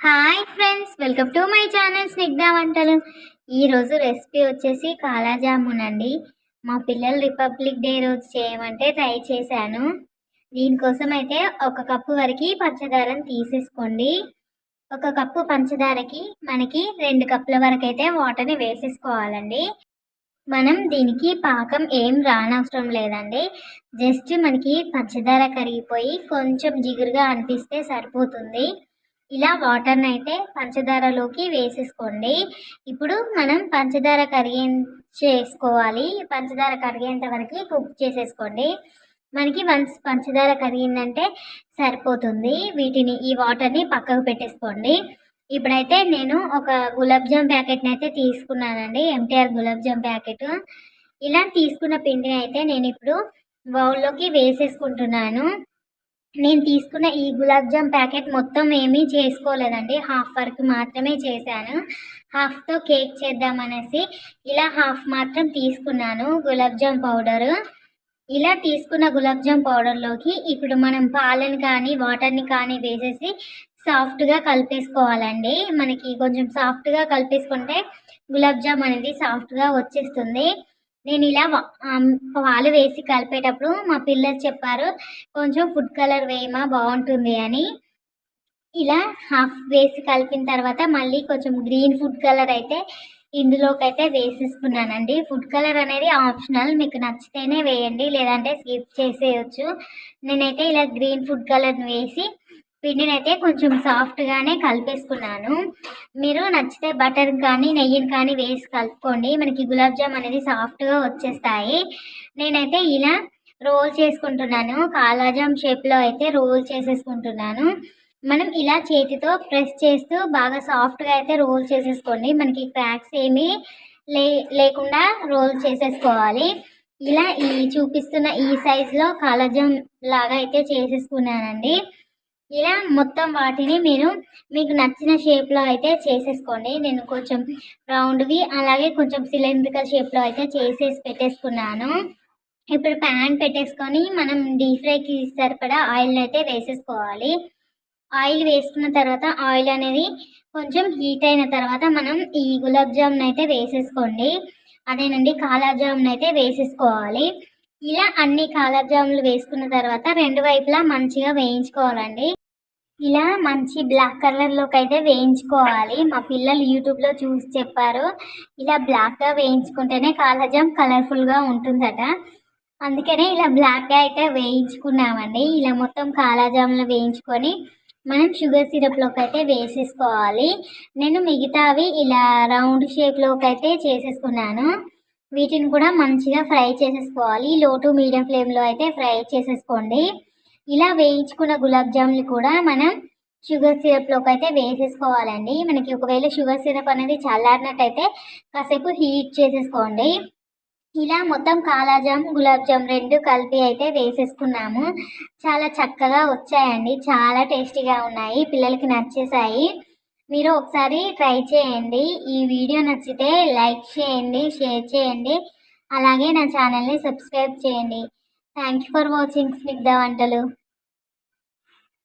Hi friends welcome to my channel Snigdha వంటలు ఈరోజు recipe వచ్చేసి కాలాజామున్ అండి. మా పిల్లలు రిపబ్లిక్ డే రోజు చేయమంటే ట్రై చేశాను. దీనికోసం అయితే ఒక కప్పు వరకు పంచదారని తీసేసుకోండి. ఒక కప్పు పంచదారకి మనకి రెండు కప్పుల వరకు అయితే వాటర్ని వేసేసుకోవాలండి. మనం దీనికి పాకం ఏం రానవసరం లేదండి. జస్ట్ మనకి పంచదార కరిగిపోయి కొంచెం జిగురుగా అనిపిస్తే సరిపోతుంది. ఇలా వాటర్ని అయితే పంచదారలోకి వేసేసుకోండి. ఇప్పుడు మనం పంచదార కరిగే చేసుకోవాలి పంచదార కరిగేంత వరకు కుక్ చేసేసుకోండి. మనకి వన్స్ పంచదార కరిగిందంటే సరిపోతుంది. వీటిని ఈ వాటర్ని పక్కకు పెట్టేసుకోండి. ఇప్పుడైతే నేను ఒక గులాబ్ జామ్ ప్యాకెట్ని అయితే తీసుకున్నానండి. ఎంటీఆర్ గులాబ్ జామ్ ప్యాకెట్ ఇలా తీసుకున్న పిండిని అయితే నేను ఇప్పుడు బౌల్లోకి వేసేసుకుంటున్నాను. నేను తీసుకున్న ఈ గులాబ్ జామ్ ప్యాకెట్ మొత్తం ఏమీ చేసుకోలేదండి. హాఫ్ వరకు మాత్రమే చేశాను. హాఫ్తో కేక్ చేద్దామనేసి ఇలా హాఫ్ మాత్రం తీసుకున్నాను గులాబ్ జామ్ పౌడరు. ఇలా తీసుకున్న గులాబ్ జామ్ పౌడర్లోకి ఇప్పుడు మనం పాలను కానీ వాటర్ని కానీ వేసేసి సాఫ్ట్గా కలిపేసుకోవాలండి. మనకి కొంచెం సాఫ్ట్గా కలిపేసుకుంటే గులాబ్ జామ్ అనేది సాఫ్ట్గా వచ్చేస్తుంది. నేను ఇలా పాలు వేసి కలిపేటప్పుడు మా పిల్లలు చెప్పారు కొంచెం ఫుడ్ కలర్ వేయమా బాగుంటుంది అని. ఇలా హాఫ్ వేసి కలిపిన తర్వాత మళ్ళీ కొంచెం గ్రీన్ ఫుడ్ కలర్ అయితే ఇందులోకి అయితే వేసేసుకున్నానండి. ఫుడ్ కలర్ అనేది ఆప్షనల్ మీకు నచ్చితేనే వేయండి లేదంటే స్కిప్ చేసేయచ్చు. నేనైతే ఇలా గ్రీన్ ఫుడ్ కలర్ని వేసి పిండిని అయితే కొంచెం సాఫ్ట్గానే కలిపేసుకున్నాను. మీరు నచ్చితే బటర్ కానీ నెయ్యిని కానీ వేసి కలుపుకోండి. మనకి గులాబ్ జామ్ అనేది సాఫ్ట్గా వచ్చేస్తాయి. నేనైతే ఇలా రోల్ చేసుకుంటున్నాను. కాలాజామ్ షేప్లో అయితే రోల్ చేసేసుకుంటున్నాను. మనం ఇలా చేతితో ప్రెస్ చేస్తూ బాగా సాఫ్ట్గా అయితే రోల్ చేసేసుకోండి. మనకి క్రాక్స్ ఏమీ లే లేకుండా రోల్ చేసేసుకోవాలి. ఇలా ఈ చూపిస్తున్న ఈ సైజులో కాలాజామ్ లాగా అయితే చేసేసుకున్నానండి. ఇలా మొత్తం వాటిని మీరు మీకు నచ్చిన షేప్లో అయితే చేసేసుకోండి. నేను కొంచెం రౌండ్వి అలాగే కొంచెం సిలిండ్రికల్ షేప్లో అయితే చేసేసి పెట్టేసుకున్నాను. ఇప్పుడు ప్యాన్ పెట్టేసుకొని మనం డీప్ ఫ్రైకి సరిపడా ఆయిల్ అయితే వేసేసుకోవాలి. ఆయిల్ వేసుకున్న తర్వాత ఆయిల్ అనేది కొంచెం హీట్ అయిన తర్వాత మనం ఈ గులాబ్ జామున్ అయితే వేసేసుకోండి. అదేనండి కాలా జామున్ అయితే వేసేసుకోవాలి. ఇలా అన్ని కాలా జాములు వేసుకున్న తర్వాత రెండు వైపులా మంచిగా వేయించుకోవాలండి. ఇలా మంచి బ్లాక్ కలర్లోకి అయితే వేయించుకోవాలి. మా పిల్లలు యూట్యూబ్లో చూసి చెప్పారు. ఇలా బ్లాక్గా వేయించుకుంటేనే కాలజామ్ కలర్ఫుల్గా ఉంటుందట. అందుకనే ఇలా బ్లాక్గా అయితే వేయించుకున్నామండి. ఇలా మొత్తం కాలజాములు వేయించుకొని మనం షుగర్ సిరప్లోకి అయితే వేసేసుకోవాలి. నేను మిగతావి ఇలా రౌండ్ షేప్లోకి అయితే చేసేసుకున్నాను. వీటిని కూడా మంచిగా ఫ్రై చేసేసుకోవాలి. లో టు మీడియం ఫ్లేమ్లో అయితే ఫ్రై చేసేసుకోండి. ఇలా వేయించుకున్న గులాబ్ జాములు కూడా మనం షుగర్ సిరప్లోకి అయితే వేసేసుకోవాలండి. మనకి ఒకవేళ షుగర్ సిరప్ అనేది చల్లారినట్టయితే కాసేపు హీట్ చేసేసుకోండి. ఇలా మొత్తం కాలాజామ్ గులాబ్ జామ్ రెండు కలిపి అయితే వేసేసుకున్నాము. చాలా చక్కగా వచ్చాయండి. చాలా టేస్టీగా ఉన్నాయి. పిల్లలకి నచ్చేసాయి. మీరు ఒకసారి ట్రై చేయండి. ఈ వీడియో నచ్చితే లైక్ చేయండి షేర్ చేయండి. అలాగే నా ఛానల్ని సబ్స్క్రైబ్ చేయండి. Thank you for watching Snigdha వంటలు